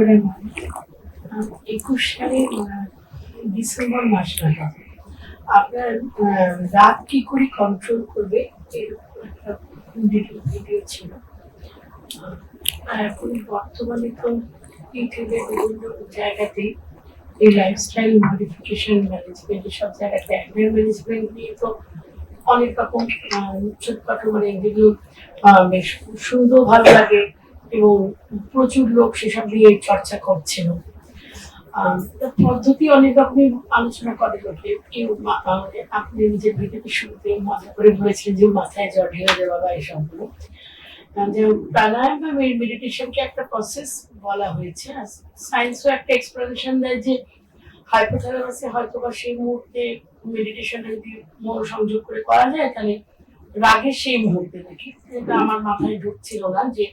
করে একুশ সালের ডিসেম্বর মাস নাগাদ আপনার রাত কি করে কন্ট্রোল করবে এরকম একটা ভিডিও ছিল। আর এখন বর্তমানে তো ইউটিউবে বিভিন্ন জায়গাতেই এই লাইফস্টাইল মডিফিকেশন ম্যানেজমেন্ট সব জায়গাতে অ্যাঙ্গার ম্যানেজমেন্ট নিয়ে তো অনেক রকম ছোটখাটো মানে যেগুলো বেশ সুন্দর ভালো লাগে। এবং প্রচুর লোক সেসব নিয়ে চর্চা করছিল। পদ্ধতি অনেক রকমই আলোচনা করে লোকে। কেউ আপনি নিজের ভিডিওতে শুরুতে মজা করে বলেছিলেন যে মাথায় জ্বর ঢেলে দেওয়া বা এসবগুলো। যে প্রাণায়াম বা মেডিটেশনকে একটা প্রসেস বলা হয়েছে। সায়েন্সও একটা এক্সপ্লেনেশন দেয় যে হাইপোথ্যালামাসে হয়তো বা সেই মুহূর্তে মেডিটেশন যদি মনোসংযোগ করে করা যায়, তাহলে রাগের সেই মুহূর্তে নাকি। এটা আমার মাথায় ঢুকছিল না যে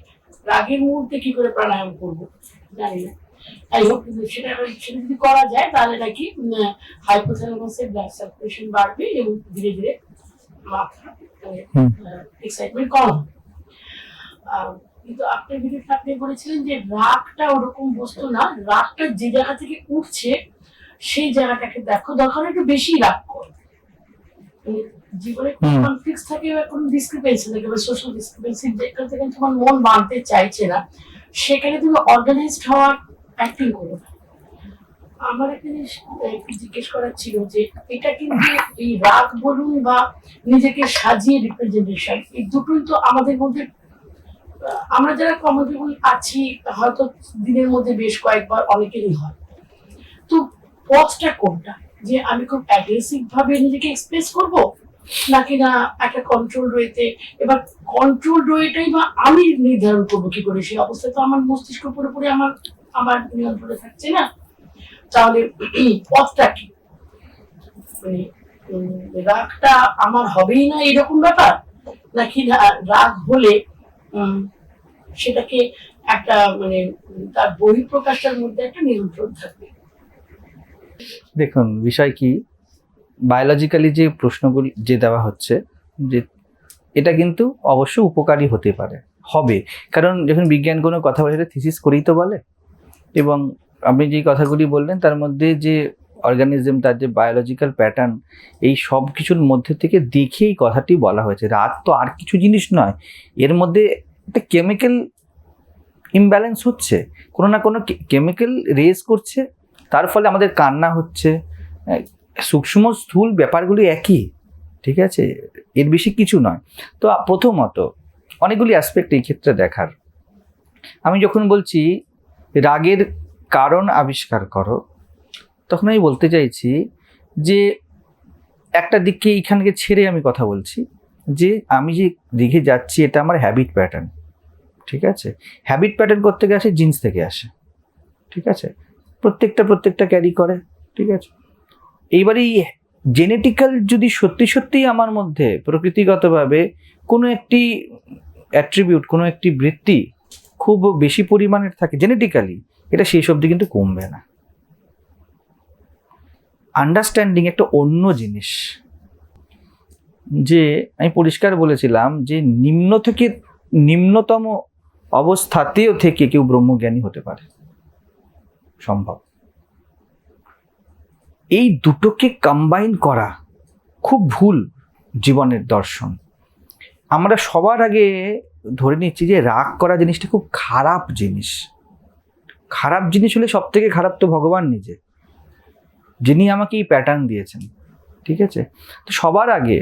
রাগের মুহূর্তে কি করে প্রাণায়াম করব জানি না। যাই হোক কিন্তু সেটা সেটা যদি করা যায় তাহলে নাকি হাইপোথ্যালামাসের ব্লাড সার্কুলেশন বাড়বে এবং ধীরে ধীরে মাথা এক্সাইটমেন্ট কম কিন্তু আপনার ভিডিওতে আপনি বলেছিলেন যে রাগটা ওরকম বস্তু না রাগটা যে জায়গা থেকে উঠছে সেই জায়গাটাকে দেখো দরকার একটু বেশি রাগ করো মানে জীবনে। কনফ্লিক্ট থাকে বা কোনো ডিসক্রিপেন্সি থাকে বা সোশ্যাল ডিসক্রিপেন্সি যেখান থেকে তোমার মন মানতে চাইছে না সেখানে তুমি অর্গানাইজড হওয়ার অ্যাক্টিং করো। আমার একটা জিনিস জিজ্ঞেস করার ছিল যে এটা কিন্তু এই রাগ বলুন বা নিজেকে সাজিয়ে রিপ্রেজেন্টেশন এই দুটোই তো আমাদের মধ্যে আমরা যারা কমফোর্টেবল আছি হয়তো দিনের মধ্যে বেশ কয়েকবার অনেকেরই হয় তো পথটা কোনটা যে আমি খুব অ্যাগ্রেসিভ ভাবে নিজেকে এক্সপ্রেস করব নাকি না একটা কন্ট্রোল রয়েতে এবার কন্ট্রোল রয়েটাই বা আমি নির্ধারণ করব কি করে? সেই অবস্থায় তো আমার মস্তিষ্ক পুরোপুরি আমার আমার নিয়ন্ত্রণে থাকছে না। তাহলে পথটা কি? মানে রাগটা আমার হবেই না এরকম ব্যাপার? নাকি রাগ হলে সেটাকে একটা মানে তার বহিঃপ্রকাশের মধ্যে একটা নিয়ন্ত্রণ থাকবে। দেখুন, বিষয় কি? বায়োলজিক্যালি যে প্রশ্নগুলি, যে দেওয়া হচ্ছে, যে এটা কিন্তু অবশ্য উপকারী হতে পারে, হবে। কারণ যখন বিজ্ঞান কোনো কথা বলে, সেটা থিসিস করেই তো বলে। এবং আপনি যে কথাগুলি বললেন, তার মধ্যে যে অর্গানিজম তার যে বায়োলজিক্যাল প্যাটার্ন এই সব কিছুর মধ্যে থেকে দেখেই কথাটি বলা হয়েছে। রাত তো আর কিছু জিনিস নয়। এর মধ্যে একটা কেমিক্যাল ইমব্যালেন্স হচ্ছে। কোনো না কোনো কেমিক্যাল রেজ করছে। তার ফলে আমাদের কান্না হচ্ছে। সূক্ষ্ম স্থূল ব্যাপারগুলি একই, ঠিক আছে? এর বেশি কিছু নয়। তো প্রথমত অনেকগুলি অ্যাসপেক্ট এই ক্ষেত্রে দেখার। আমি যখন বলছি রাগের কারণ আবিষ্কার করো, তখন আমি বলতে চাইছি যে একটা দিককে এইখানকে ছেড়ে আমি কথা বলছি যে আমি যে দিকে যাচ্ছি এটা আমার হ্যাবিট প্যাটার্ন ঠিক আছে? হ্যাবিট প্যাটার্ন করতে আসে? জিন্স থেকে আসে, ঠিক আছে? প্রত্যেকটা প্রত্যেকটা ক্যারি করে, ঠিক আছে? এইবার এই জেনেটিক্যাল যদি সত্যি সত্যিই আমার মধ্যে প্রকৃতিগতভাবে কোনো একটি অ্যাট্রিবিউট কোনো একটি বৃত্তি খুব বেশি পরিমাণের থাকে জেনেটিক্যালি এটা সেই অবধি কিন্তু কমবে না। আন্ডারস্ট্যান্ডিং একটা অন্য জিনিস। যে আমি পরিষ্কার বলেছিলাম যে নিম্ন থেকে নিম্নতম অবস্থাতেও থেকে কেউ ব্রহ্মজ্ঞানী হতে পারে। সম্ভব। এই দুটোকে কম্বাইন করা খুব ভুল জীবনের দর্শন। আমরা সবার আগে ধরে নিচ্ছি যে রাগ করা জিনিসটা খুব খারাপ জিনিস। খারাপ জিনিস হলে সব থেকে খারাপ তো ভগবান নিজে, যিনি আমাকে এই প্যাটার্ন দিয়েছেন, ঠিক আছে? তো সবার আগে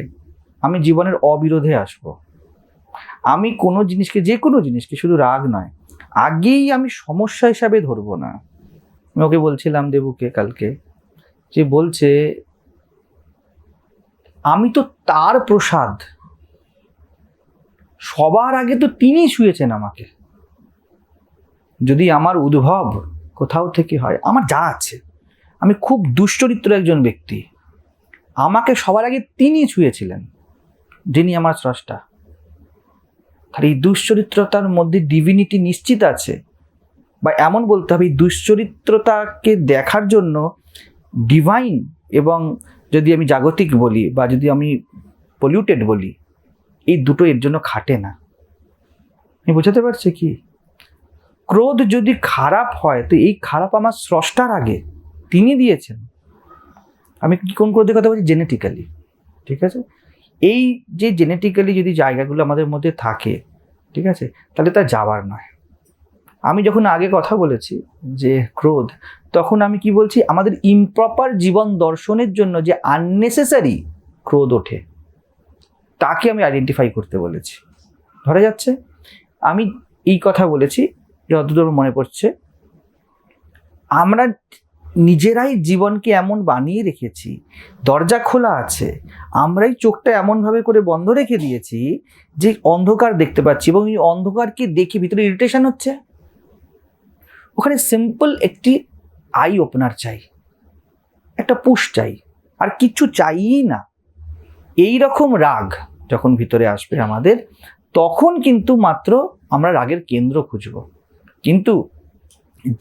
আমি জীবনের অবিরোধে আসব। আমি কোনো জিনিসকে, যে কোনো জিনিসকে শুধু রাগ নয়, আগেই আমি সমস্যা হিসাবে ধরবো না। আমি ওকে বলছিলাম দেবুকে কালকে যে বলছে, আমি তো তার প্রসাদ। সবার আগে তো তিনি শুয়েছেন আমাকে। যদি আমার উদ্ভব কোথাও থেকে হয়, আমার যা আছে, আমি খুব দুশ্চরিত্র একজন ব্যক্তি। আমাকে সবার আগে তিনি ছুঁয়েছিলেন, যিনি আমার স্রষ্টা। আর এই দুশ্চরিত্রতার মধ্যে ডিভিনিটি নিশ্চিত আছে। বা এমন বলতে হবে, এই দুশ্চরিত্রতাকে দেখার জন্য ডিভাইন এবং যদি আমি জাগতিক বলি বা যদি আমি পলিউটেড বলি, এই দুটো এর জন্য খাটে না। আমি বোঝাতে পারছি কি? ক্রোধ যদি খারাপ হয়, তো এই খারাপ আমার স্রষ্টার আগে, তিনি দিয়েছেন। আমি কি কোন ক্রোধের কথা বলছি? জেনেটিক্যালি ঠিক আছে? এই যে জেনেটিক্যালি যদি জায়গাগুলো আমাদের মধ্যে থাকে, ঠিক আছে? তাহলে তা যাওয়ার নয়। আমি যখন আগে কথা বলেছি যে ক্রোধ, তখন আমি কি বলছি? আমাদের ইমপ্রপার জীবন দর্শনের জন্য যে আননেসেসারি ক্রোধ ওঠে, তাকে আমি আইডেন্টিফাই করতে বলেছি। ধরা যাচ্ছে, আমি এই কথা বলেছি, যতদূর মনে পড়ছে, আমরা নিজেরাই জীবনকে এমন বানিয়ে রেখেছি, দরজা খোলা আছে, আমরাই চোখটা এমনভাবে করে বন্ধ রেখে দিয়েছি যে অন্ধকার দেখতে পাচ্ছি এবং এই অন্ধকারকে দেখে ভিতরে ইরিটেশন হচ্ছে। ওখানে সিম্পল একটি আই ওপেনার চাই, একটা পুশ চাই, আর কিচ্ছু চাইই না। এই রকম রাগ যখন ভিতরে আসবে আমাদের, তখন কিন্তু মাত্র আমরা রাগের কেন্দ্র খুঁজব। কিন্তু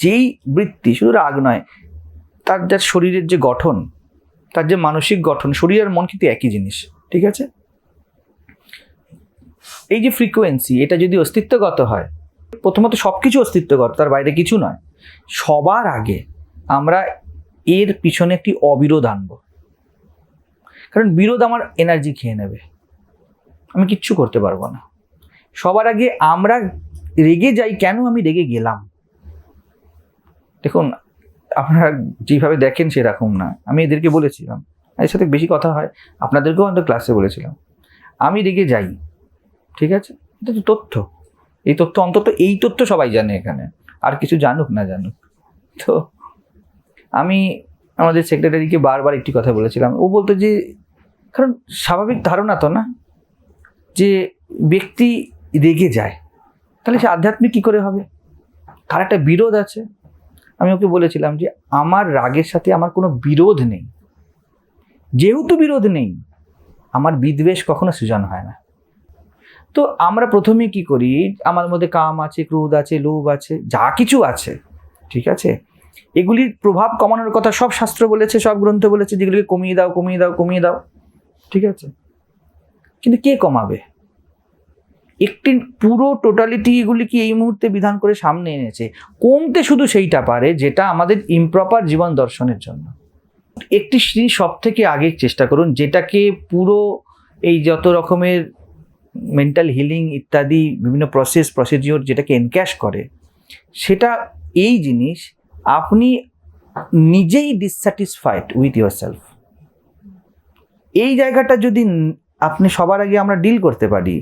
যেই বৃত্তি শুধু রাগ নয়, তার যার শরীরের যে গঠন, তার যে মানসিক গঠন, শরীর আর মন কিন্তু একই জিনিস, ঠিক আছে? এই যে ফ্রিকোয়েন্সি এটা যদি অস্তিত্বগত হয় প্রথমত সব কিছু অস্তিত্বগত তার বাইরে কিছু নয়। সবার আগে আমরা এর পিছনে একটি অবিরোধ আনব। কারণ বিরোধ আমার এনার্জি খেয়ে নেবে। আমি কিচ্ছু করতে পারব না। সবার আগে আমরা রেগে যাই, কেন আমি রেগে গেলাম? দেখুন, আপনারা যেভাবে দেখেন সেরকম না। আমি এদেরকে বলেছিলাম। এর সাথে বেশি কথা হয়, আপনাদেরকেও আমাদের ক্লাসে বলেছিলাম। আমি রেগে যাই, ঠিক আছে? এটা তো তথ্য। এই তথ্য অন্তত এই তথ্য সবাই জানে এখানে। আর কিছু জানুক না জানুক। তো আমি আমাদের সেক্রেটারিকে বারবার একটি কথা বলেছিলাম। ও বলতো যে, কারণ স্বাভাবিক ধারণা তো না? যে ব্যক্তি রেগে যায়, তাহলে সে আধ্যাত্মিক কী করে হবে? তার একটা বিরোধ আছে। আমি ওকে বলেছিলাম যে, আমার রাগের সাথে আমার কোনো বিরোধ নেই। যেহেতু বিরোধ নেই, আমার বিদ্বেষ কখনো সৃজন হয় না। তো আমরা প্রথমে কি করি? আমার মধ্যে কাম আছে, ক্রোধ আছে, লোভ আছে, যা কিছু আছে, ঠিক আছে? এগুলির প্রভাব কমানোর কথা সব শাস্ত্র বলেছে, সব গ্রন্থ বলেছে, যেগুলিকে কমিয়ে দাও কমিয়ে দাও কমিয়ে দাও, ঠিক আছে? কিন্তু কে কমাবে? একটি পুরো টোটালিটি এগুলি কি এই মুহূর্তে বিধান করে সামনে এনেছে? কমতে শুধু সেইটা পারে যেটা আমাদের ইমপ্রপার জীবন দর্শনের জন্য। একটি জিনিস সব থেকে আগে চেষ্টা করুন, যেটাকে পুরো এই যত রকমের মেন্টাল হিলিং ইত্যাদি বিভিন্ন প্রসেস প্রসিডিওর যেটাকে এনক্যাশ করে, সেটা এই জিনিস আপনি নিজেই ডিসস্যাটিসফাইড উইথ ইয়োর সেলফ এই জায়গাটা যদি আপনি সবার আগে আমরা ডিল করতে পারি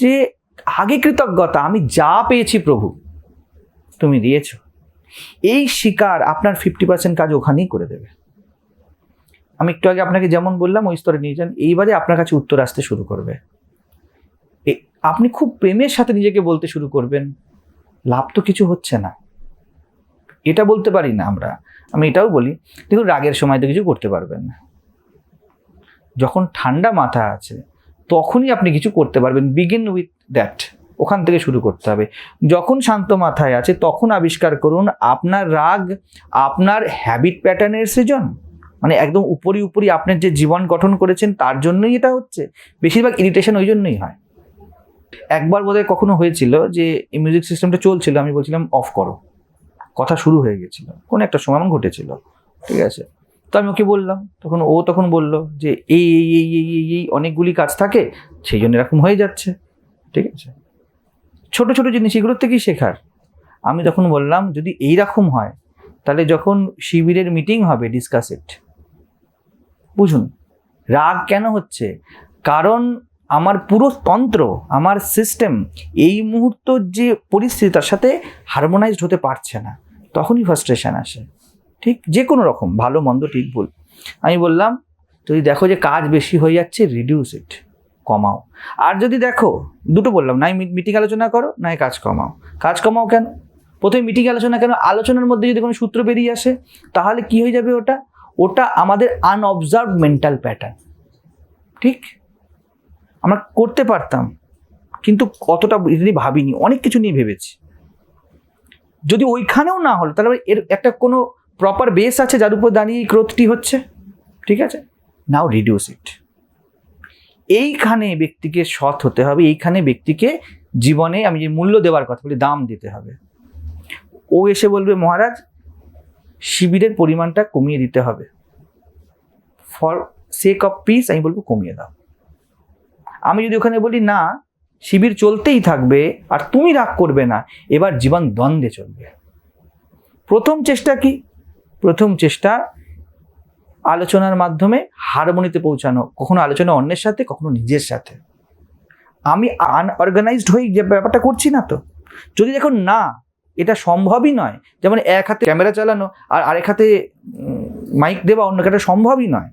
যে আগে কৃতজ্ঞতা, আমি যা পেয়েছি প্রভু, তুমি দিয়েছ। এই শিকার আপনার ফিফটি পার্সেন্ট কাজ ওখানেই করে দেবে। আমি একটু আগে আপনাকে যেমন বললাম, ওই স্তরে নিয়ে যান এইবারে আপনার কাছে উত্তর আসতে শুরু করবে। আপনি খুব প্রেমের সাথে নিজেকে বলতে শুরু করবেন। লাভ তো কিছু হচ্ছে না। এটা বলতে পারি না আমরা। আমি এটাও বলি, দেখুন রাগের সময় তো কিছু করতে পারবেন না। যখন ঠান্ডা মাথা আছে, তখনই আপনি কিছু করতে পারবেন। বিগিন উইথ দ্যাট ওখান থেকে শুরু করতে হবে। যখন শান্ত মাথায় আছে, তখন আবিষ্কার করুন আপনার রাগ, আপনার হ্যাবিট প্যাটার্নের সৃজন। মানে একদম উপরি উপরি আপনার যে জীবন গঠন করেছেন, তার জন্যই এটা হচ্ছে। বেশিরভাগ ইরিটেশন ওই জন্যই হয়। একবার বোধহয় কখনো হয়েছিল যে এই মিউজিক সিস্টেমটা চলছিল, আমি বলছিলাম অফ করো। কথা শুরু হয়ে গেছিল। কোনো একটা সময় এমন ঘটেছিল, ঠিক আছে? তো আমি ওকে বললাম, তখন ও তখন বলল যে, এই এই এই এই এই এই, অনেকগুলি কাজ থাকে, সেই জন্য এরকম হয়ে যাচ্ছে। ঠিক আছে? ছোট ছোট জিনিস এগুলোর থেকেই শেখার। আমি তখন বললাম, যদি এই রকম হয়, তাহলে যখন শিবিরের মিটিং হবে ডিসকাস ইট বুঝুন? রাগ কেন হচ্ছে? কারণ আমার পুরো তন্ত্র, আমার সিস্টেম এই মুহূর্ত যে পরিস্থিতি, তার সাথে হারমোনাইজড হতে পারছে না। তখনই ফ্রাস্ট্রেশন আসে। ঠিক যে কোনো রকম, ভালো, মন্দ, ঠিক ভুল। আমি বললাম যদি দেখো যে কাজ বেশি হয়ে যাচ্ছে রিডিউস ইট কমাও। আর যদি দেখো, দুটো বললাম নাই মিটিং আলোচনা করো নাই কাজ কমাও। কাজ কমাও কেন? প্রথমে মিটিং আলোচনা কেন? আলোচনার মধ্যে যদি কোনো সূত্র বেরিয়ে আসে, তাহলে কি হয়ে যাবে ওটা? ওটা আমাদের আনঅবজার্ভ মেন্টাল প্যাটার্ন ঠিক? আমরা করতে পারতাম, কিন্তু অতটা যদি ভাবিনি, অনেক কিছু নিয়ে ভেবেছি। যদি ওইখানেও না হলো, তাহলে এর একটা কোনো প্রপার বেস আছে যার উপর দাঁড়িয়ে এই গ্রোথটি হচ্ছে? ঠিক আছে? নাও রিডিউস ইট এইখানে ব্যক্তিকে সৎ হতে হবে, এইখানে ব্যক্তিকে জীবনে আমি যে মূল্য দেওয়ার কথা বলি, দাম দিতে হবে। ও এসে বলবে, মহারাজ, শিবিরের পরিমাণটা কমিয়ে দিতে হবে। ফর সেক অফ পিস আমি বলব কমিয়ে দাও। আমি যদি ওখানে বলি, না, শিবির চলতেই থাকবে আর তুমি রাগ করবে না। এবার জীবন দ্বন্দ্বে চলবে। প্রথম চেষ্টা কি? প্রথম চেষ্টা আলোচনার মাধ্যমে হারমোনিতে পৌঁছানো, কখনো আলোচনা অন্যের সাথে, কখনো নিজের সাথে। আমি আনঅর্গানাইজড হয়ে যে ব্যাপারটা করছি না তো। যদি দেখুন না, এটা সম্ভবই নয়। যেমন এক হাতে ক্যামেরা চালানো আর আরেক হাতে মাইক দেওয়া অন্য কাটা সম্ভবই নয়।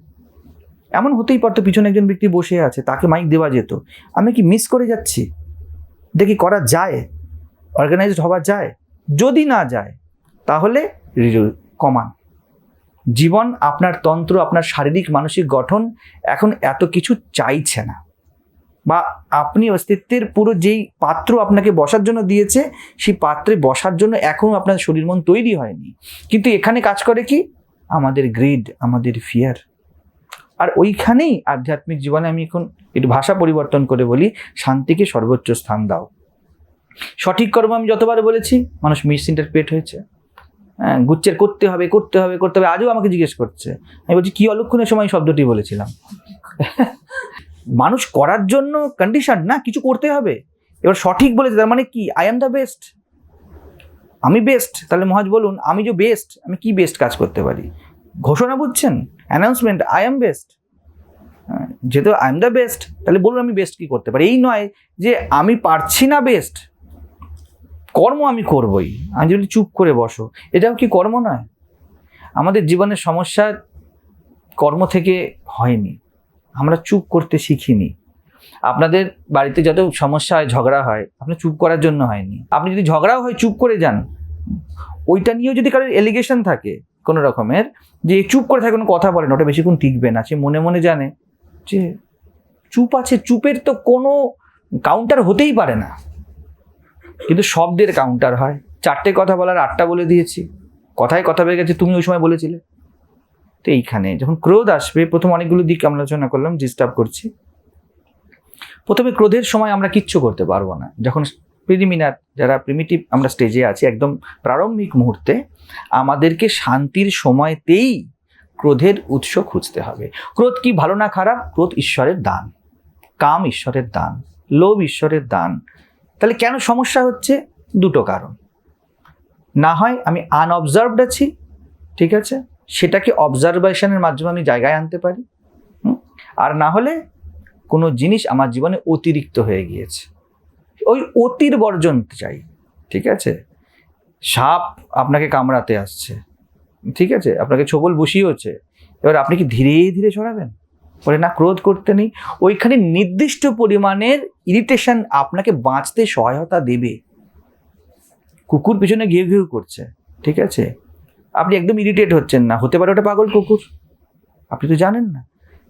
এমন হতেই পারতো পিছনে একজন ব্যক্তি বসে আছে, তাকে মাইক দেওয়া যেত। আমি কি মিস করে যাচ্ছি? দেখি করা যায়? অর্গানাইজড হওয়া যায়? যদি না যায়, তাহলে কমান। জীবন, আপনার তন্ত্র, আপনার শারীরিক, মানসিক গঠন এখন এত কিছু চাইছে না। বা আপনি অস্তিত্বের পুরো যেই পাত্র আপনাকে বসার জন্য দিয়েছে, সেই পাত্রে বসার জন্য এখনও আপনার শরীর মন তৈরি হয়নি। কিন্তু এখানে কাজ করে কি? আমাদের গ্রিড আমাদের ফিয়ার আর ওইখানেই আধ্যাত্মিক জীবনে আমি এখন একটু ভাষা পরিবর্তন করে বলি, শান্তিকে সর্বোচ্চ স্থান দাও। সঠিক কর্ম আমি যতবার বলেছি, মানুষ মিস ইন্টারপ্রেট হয়েছে। হ্যাঁ গুচ্ছের করতে হবে করতে হবে করতে হবে, আজও আমাকে জিজ্ঞেস করছে। আমি বলছি, কি অলক্ষণের সময় শব্দটি বলেছিলাম? মানুষ করার জন্য কন্ডিশন না, কিছু করতে হবে। এবার সঠিক বলেছে, তার মানে কি? আই এম দ্য বেস্ট আমি বেস্ট তাহলে মহাজ বলুন, আমি যে বেস্ট আমি কি বেস্ট কাজ করতে পারি? ঘোষণা বুঝছেন? অ্যানাউন্সমেন্ট আই এম বেস্ট যেহেতু আই এম দ্য বেস্ট তাহলে বলুন আমি বেস্ট কি করতে পারি? এই নয় যে আমি পারছি না বেস্ট কর্ম আমি করবই। আমি যদি চুপ করে বসো, এটাও কি কর্ম নয়? আমাদের জীবনের সমস্যা কর্ম থেকে হয়নি। আমরা চুপ করতে শিখিনি। আপনাদের বাড়িতে যত সমস্যা হয়, ঝগড়া হয়, আপনার চুপ করার জন্য হয়নি। আপনি যদি ঝগড়াও হয়, চুপ করে যান। ওইটা নিয়েও যদি কারোর এলিগেশন থাকে কোনো রকমের, যে চুপ করে থাকে, কোনো কথা বলে না, ওটা বেশিক্ষণ টিকবে না, সে মনে মনে জানে যে চুপ আছে, চুপের তো কোনো কাউন্টার হতেই পারে না। কিন্তু শব্দের কাউন্টার হয়। চারটে কথা বলার আটটা বলে দিয়েছি। কথায় কথা বেড়ে গেছে, তুমি ওই সময় বলেছিলে। তো এইখানে যখন ক্রোধ আসবে, প্রথম অনেকগুলো দিক আলোচনা করলাম ডিস্টার্ব করছি। প্রথমে ক্রোধের সময় আমরা কিচ্ছু করতে পারব না। যখন প্রিলিমিনার যারা প্রিমিটিভ আমরা স্টেজে আছি, একদম প্রারম্ভিক মুহূর্তে আমাদেরকে শান্তির সময়তেই ক্রোধের উৎস খুঁজতে হবে। ক্রোধ কি ভালো না খারাপ? ক্রোধ ঈশ্বরের দান। কাম ঈশ্বরের দান। লোভ ঈশ্বরের দান। তাহলে কেন সমস্যা হচ্ছে? দুটো কারণ। না হয় আমি আনঅবজার্ভড আছি, ঠিক আছে? সেটাকে অবজারভেশনের মাধ্যমে আমি জায়গায় আনতে পারি? আর না হলে কোনো জিনিস আমার জীবনে অতিরিক্ত হয়ে গিয়েছে। ওই অতির বর্জন চাই, ঠিক আছে? সাপ আপনাকে কামড়াতে আসছে, ঠিক আছে? আপনাকে ছোবল বসিয়ে হচ্ছে এবার আপনি কি ধীরে ধীরে সরাবেন বলে, না, ক্রোধ করতে নেই। ওইখানে নির্দিষ্ট পরিমাণের ইরিটেশন আপনাকে বাঁচতে সহায়তা দেবে। কুকুর পিছনে ঘিউ ঘিউ করছে, ঠিক আছে? আপনি একদম ইরিটেট হচ্ছেন না। হতে পারে ওটা পাগল কুকুর। আপনি তো জানেন না।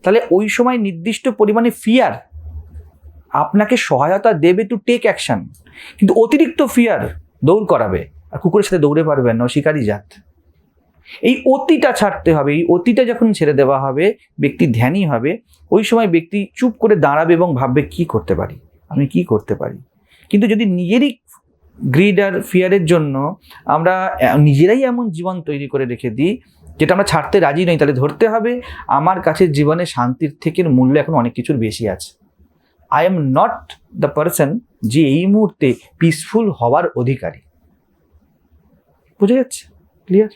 তাহলে ওই সময় নির্দিষ্ট পরিমাণে ফিয়ার আপনাকে সহায়তা দেবে টু টেক অ্যাকশন কিন্তু অতিরিক্ত ফিয়ার দৌড় করাবে, আর কুকুরের সাথে দৌড়ে পারবেন না শিকারী জাত। এই অতিটা ছাড়তে হবে, এই অতিটা যখন ছেড়ে দেওয়া হবে, ব্যক্তি ধ্যানই হবে, ওই সময় ব্যক্তি চুপ করে দাঁড়াবে এবং ভাববে কি করতে পারি, আমি কি করতে পারি। কিন্তু যদি নিজেরই গ্রিড আর ফিয়ারের জন্য আমরা নিজেরাই এমন জীবন তৈরি করে রেখে দিই, যেটা আমরা ছাড়তে রাজি নই, তাহলে ধরতে হবে, আমার কাছে জীবনে শান্তির থেকে মূল্য এখন অনেক কিছুর বেশি আছে। I am not the person যে এই মুহূর্তে পিসফুল হওয়ার অধিকারী। বুঝে যাচ্ছে? ক্লিয়ার